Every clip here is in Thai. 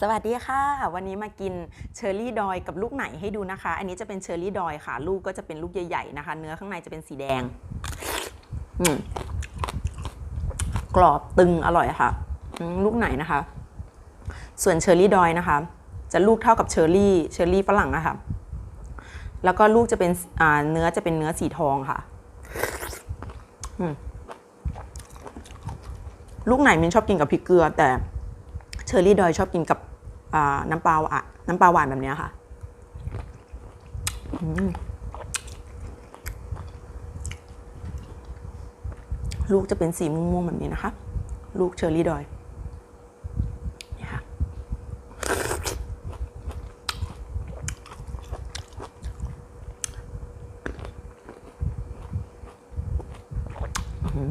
สวัสดีค่ะ วันนี้มากินเชอร์รี่ดอยกับลูกไหนให้ดูนะคะ อันนี้จะเป็นเชอร์รี่ดอยค่ะ ลูกก็จะเป็นลูกใหญ่ๆนะคะ เนื้อข้างในจะเป็นสีแดงกรอบตึงอร่อยค่ะ ลูกไหนนะคะ ส่วนเชอร์รี่ดอยนะคะ จะลูกเท่ากับเชอร์รี่เชอร์รี่ฝรั่งอะค่ะ แล้วก็ลูกจะเป็นเนื้อจะเป็นเนื้อสีทองค่ะลูกไหนมินชอบกินกับพริกเกลือแต่ อร์รี่ดอยชอบกินกับน้ำปลาหวานน้ำปลาหวานแบบนี้ค่ะลูกจะเป็นสีม่วงๆแบบนี้นะคะ ลูกเชอร์รี่ดอยนี่ค่ะไม่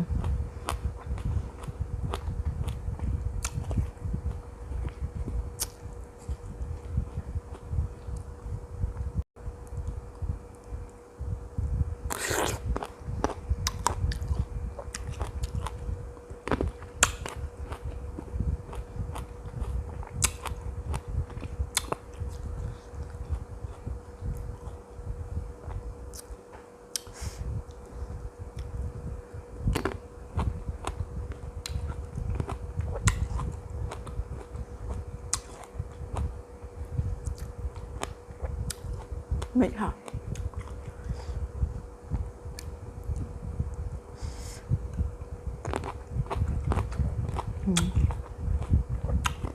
ค่ะ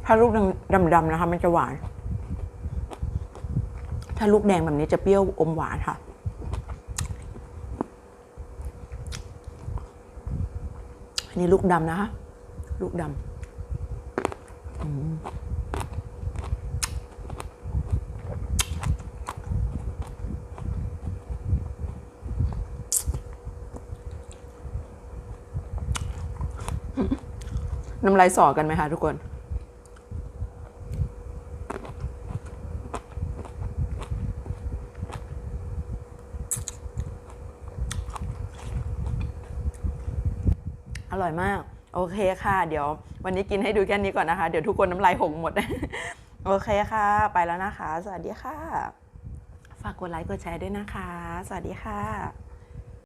ถ้าลูกดำๆนะคะ มันจะหวาน ถ้าลูกแดงแบบนี้จะเปรี้ยวอมหวานค่ะอันนี้ลูกดำนะคะ ลูกดำ น้ำลายสอกันไหมคะทุกคน อร่อยมาก โอเคค่ะ เดี๋ยว วันนี้กินให้ดูแค่นี้ก่อนนะคะ เดี๋ยวทุกคนน้ำลายหกหมด โอเคค่ะ ไปแล้วนะคะ สวัสดีค่ะ ฝากกดไลค์กดแชร์ด้วยนะคะ สวัสดีค่ะ